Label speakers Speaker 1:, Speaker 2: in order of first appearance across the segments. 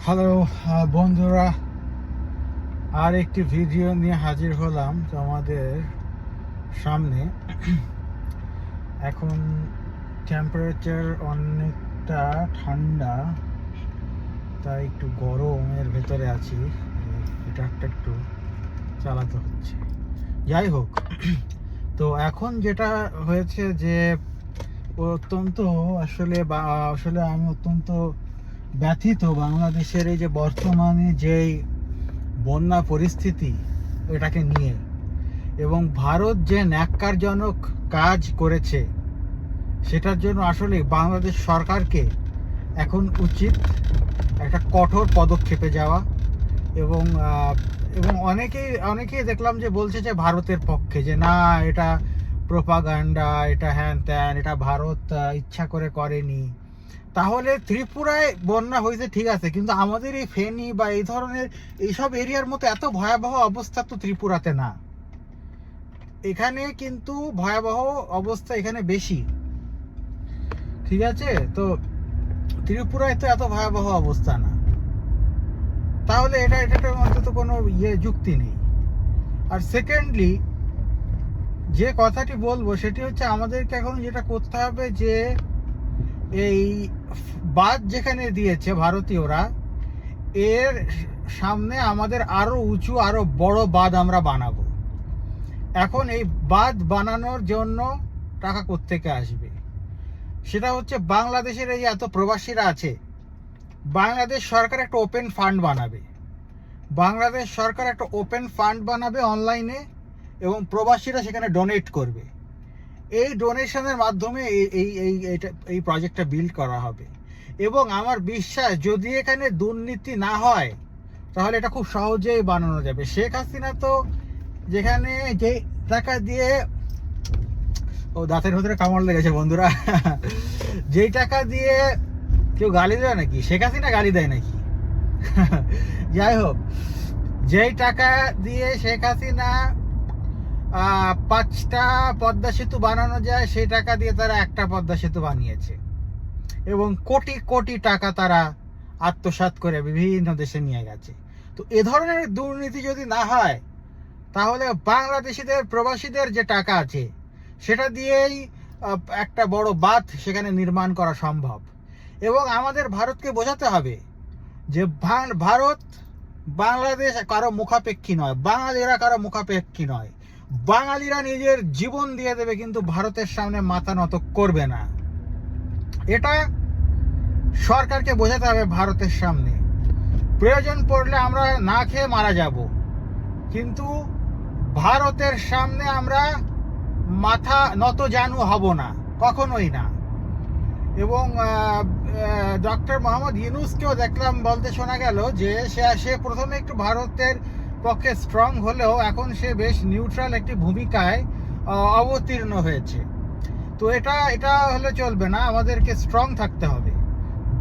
Speaker 1: Hello বন্ধুরা। আর একটি video নিয়ে হাজির হলাম তোমাদের সামনে। এখন টেম্পারেচার অনেকটা ঠান্ডা, তাই একটু গরমের ভেতরে আছি। হিটারটা একটু চালাতে হচ্ছে। যাই হোক, তো এখন যেটা হয়েছে যে, অত্যন্ত আসলে বা- আসলে আমি অত্যন্ত ব্যথিত বাংলাদেশের এই যে বর্তমানে যেই বন্যা পরিস্থিতি, এটাকে নিয়ে। এবং ভারত যে ন্যাক্কারজনক কাজ করেছে, সেটার জন্য আসলে বাংলাদেশ সরকারকে এখন উচিত একটা কঠোর পদক্ষেপে যাওয়া এবং এবং অনেকেই অনেকেই দেখলাম যে বলছে যে ভারতের পক্ষে যে না, এটা প্রোপাগান্ডা এটা হ্যান ত্যান, এটা ভারত ইচ্ছা করে করেনি। তাহলে ত্রিপুরায় বন্যা হয়েছে, ঠিক আছে, কিন্তু আমাদের এই ফেনী বা এই ধরনের এইসব এরিয়ার মতো এত ভয়াবহ অবস্থা তো ত্রিপুরাতে না। এখানে কিন্তু ভয়াবহ অবস্থা এখানে বেশি। ঠিক আছে? তো ত্রিপুরায় তো এত ভয়াবহ অবস্থা না। তাহলে এটা এটার মধ্যে তো কোনো ইয়ে যুক্তি নেই। আর সেকেন্ডলি যে কথাটি বলব, সেটি হচ্ছে আমাদেরকে এখন যেটা করতে হবে যে, এই বাদ যেখানে দিয়েছে ভারতীয়রা, এর সামনে আমাদের আরও উঁচু, আরও বড় বাঁধ আমরা বানাবো। এখন এই বাঁধ বানানোর জন্য টাকা কোত্থেকে আসবে? সেটা হচ্ছে বাংলাদেশের এই এত প্রবাসীরা আছে, বাংলাদেশ সরকার একটা ওপেন ফান্ড বানাবে। বাংলাদেশ সরকার একটা ওপেন ফান্ড বানাবে অনলাইনে এবং প্রবাসীরা সেখানে ডোনেট করবে। এই ডোনেশনের মাধ্যমে এই এই এই এইটা এই প্রজেক্টটা বিল্ড করা হবে। এবং আমার বিশ্বাস, যদি এখানে দুর্নীতি না হয়, তাহলে এটা খুব সহজেই বানানো যাবে। শেখ হাসিনা তো যেখানে যে টাকা দিয়ে, ও দাঁতের ভিতরে কামড় লেগেছে বন্ধুরা, যেই টাকা দিয়ে কেউ গালি দেয় নাকি? শেখ হাসিনা গালি দেয় নাকি? যাই হোক, যেই টাকা দিয়ে শেখ হাসিনা পাঁচটা পদ্মা সেতু বানানো যায়, সেই টাকা দিয়ে তারা একটা পদ্মা সেতু বানিয়েছে। এবং কোটি কোটি টাকা তারা আত্মসাৎ করে বিভিন্ন দেশে নিয়ে গেছে। তো এ ধরনের দুর্নীতি যদি না হয়, তাহলে বাংলাদেশিদের, প্রবাসীদের যে টাকা আছে, সেটা দিয়েই একটা বড় বাঁধ সেখানে নির্মাণ করা সম্ভব। এবং আমাদের ভারতকে বোঝাতে হবে যে ভারত বাংলাদেশ কারও মুখাপেক্ষী নয়, বাঙালিরা কারও মুখাপেক্ষী নয়। বাঙালিরা নিজের জীবন দিয়ে দেবে, কিন্তু ভারতের সামনে মাথা নত করবে না। এটা সরকারকে বোঝাতে হবে ভারতের সামনে। প্রয়োজন পড়লে আমরা না খেয়ে মারা যাব। কিন্তু ভারতের সামনে আমরা মাথা নত জানু হব না, কখনোই না। এবং ডক্টর মোহাম্মদ ইউনুসকেও দেখলাম বলতে শোনা গেল যে সে প্রথমে একটু ভারতের পক্ষে স্ট্রং হলেও এখন সে বেশ নিউট্রাল একটি ভূমিকায় অবতীর্ণ হয়েছে। তো এটা এটা হলে চলবে না, আমাদেরকে স্ট্রং থাকতে হবে।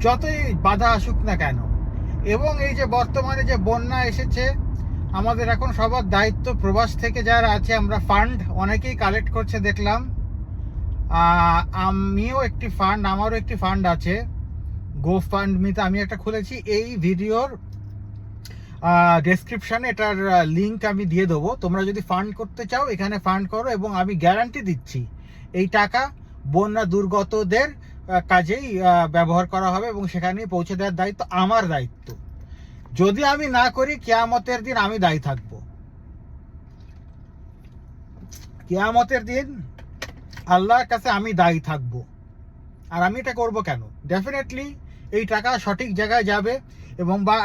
Speaker 1: যতই বাধা আসুক না কেন। এবং এই যে বর্তমানে যে বন্যা এসেছে, আমাদের এখন সবার দায়িত্ব প্রবাস থেকে যারা আছে, আমরা ফান্ড অনেকেই কালেক্ট করছে দেখলাম। আমিও একটি ফান্ড আমারও একটি ফান্ড আছে। গো ফান্ড মিতে আমি একটা খুলেছি। এই ভিডিওর ডেসক্রিপশনে এটার লিঙ্ক আমি দিয়ে দেবো। তোমরা যদি ফান্ড করতে চাও, এখানে ফান্ড করো এবং আমি গ্যারান্টি দিচ্ছি। এই টাকা বন্যা দুর্গতদের কাজেই ব্যবহার করা হবে এবং সেখানে পৌঁছে দেওয়ার দায়িত্ব আমার দায়িত্ব। যদি আমি না করি, কেয়ামতের দিন আমি দায়ী থাকব। কেয়ামতের দিন আল্লাহর কাছে আমি দায়ী থাকব। আর আমি এটা করব কেন? ডেফিনেটলি এই টাকা সঠিক জায়গায় যাবে এবং বা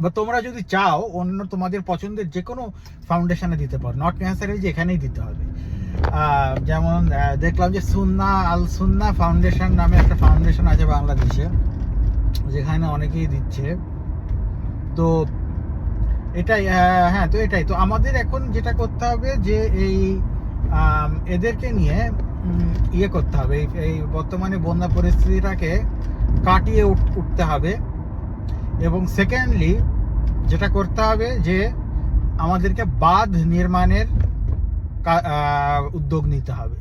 Speaker 1: বা তোমরা যদি চাও, অন্য তোমাদের পছন্দের যে কোনো ফাউন্ডেশনে দিতে পারো। নট নেসারি যে এখানেই দিতে হবে। যেমন দেখলাম যে সুন্না আল সুন্না ফাউন্ডেশন নামে একটা ফাউন্ডেশন আছে বাংলাদেশে, যেখানে অনেকেই দিচ্ছে। তো এটাই হ্যাঁ তো এটাই। তো আমাদের এখন যেটা করতে হবে যে এই এদেরকে নিয়ে ইয়ে করতে হবে। এই- বর্তমানে বন্যা পরিস্থিতিটাকে কাটিয়ে উঠ- উঠতে হবে। এবং সেকেন্ডলি যেটা করতে হবে যে আমাদেরকে বাঁধ নির্মাণের উদ্যোগ নিতে হবে।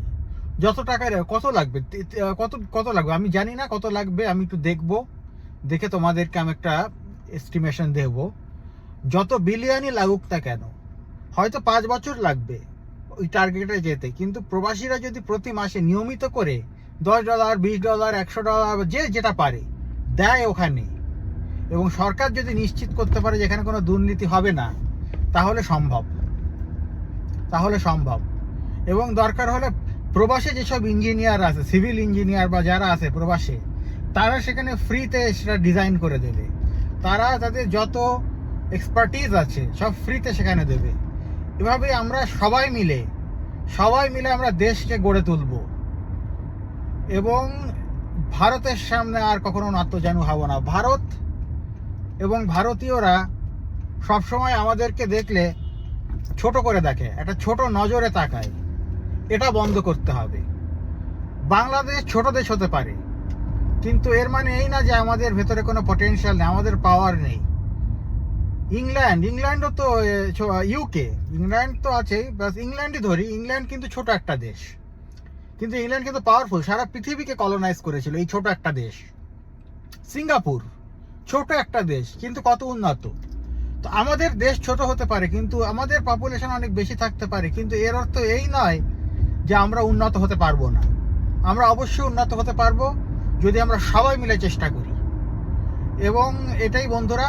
Speaker 1: যত টাকা কত লাগবে? কত কত লাগবে? আমি জানি না কত লাগবে, আমি একটু দেখব। দেখে তোমাদেরকে আমি একটা এস্টিমেশন দেব। যত বিলিয়নই লাগুক না কেন, হয়তো পাঁচ বছর লাগবে ওই টার্গেটে যেতে। কিন্তু প্রবাসীরা যদি প্রতি মাসে নিয়মিত করে দশ ডলার বিশ ডলার একশো ডলার যে যেটা পারে, দেয় ওখানে। এবং সরকার যদি নিশ্চিত করতে পারে যেখানে কোনো দুর্নীতি হবে না, তাহলে সম্ভব। তাহলে সম্ভব। এবং দরকার হলে প্রবাসে যেসব ইঞ্জিনিয়ার আছে, সিভিল ইঞ্জিনিয়ার বা যারা আছে প্রবাসে, তারা সেখানে ফ্রিতে সেটা ডিজাইন করে দেবে। তারা তাদের যত এক্সপার্টিজ আছে, সব ফ্রিতে সেখানে দেবে। এভাবে আমরা সবাই মিলে সবাই মিলে আমরা দেশকে গড়ে তুলব। এবং ভারতের সামনে আর কখনো নাত্যজানু হব না। ভারত এবং ভারতীয়রা সবসময় আমাদেরকে দেখলে ছোট করে দেখে, একটা ছোট নজরে তাকায়। এটা বন্ধ করতে হবে। বাংলাদেশ ছোট দেশ হতে পারে, কিন্তু এর মানে এই না যে আমাদের ভেতরে কোনো পটেনশিয়াল নেই, আমাদের পাওয়ার নেই। ইংল্যান্ড, ইংল্যান্ডও তো ইউকে ইংল্যান্ড তো আছেই বাস ইংল্যান্ডই ধরি, ইংল্যান্ড কিন্তু ছোট একটা দেশ। কিন্তু ইংল্যান্ড কিন্তু পাওয়ারফুল সারা পৃথিবীকে কলোনাইজ করেছিল এই ছোট একটা দেশ। সিঙ্গাপুর ছোট একটা দেশ, কিন্তু কত উন্নত। তো আমাদের দেশ ছোট হতে পারে, কিন্তু আমাদের পপুলেশন অনেক বেশি থাকতে পারে, কিন্তু এর অর্থ এই নয় যে আমরা উন্নত হতে পারব না। আমরা অবশ্যই উন্নত হতে পারব যদি আমরা সবাই মিলে চেষ্টা করি। এবং এটাই বন্ধুরা,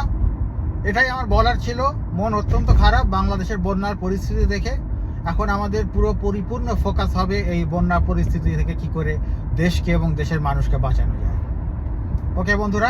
Speaker 1: এটাই আমার বলার ছিল। মন অত্যন্ত খারাপ, বাংলাদেশের বন্যার পরিস্থিতি দেখে। এখন আমাদের পুরো পরিপূর্ণ ফোকাস হবে এই বন্যা পরিস্থিতি থেকে কি করে দেশকে এবং দেশের মানুষকে বাঁচানো যায়। ওকে বন্ধুরা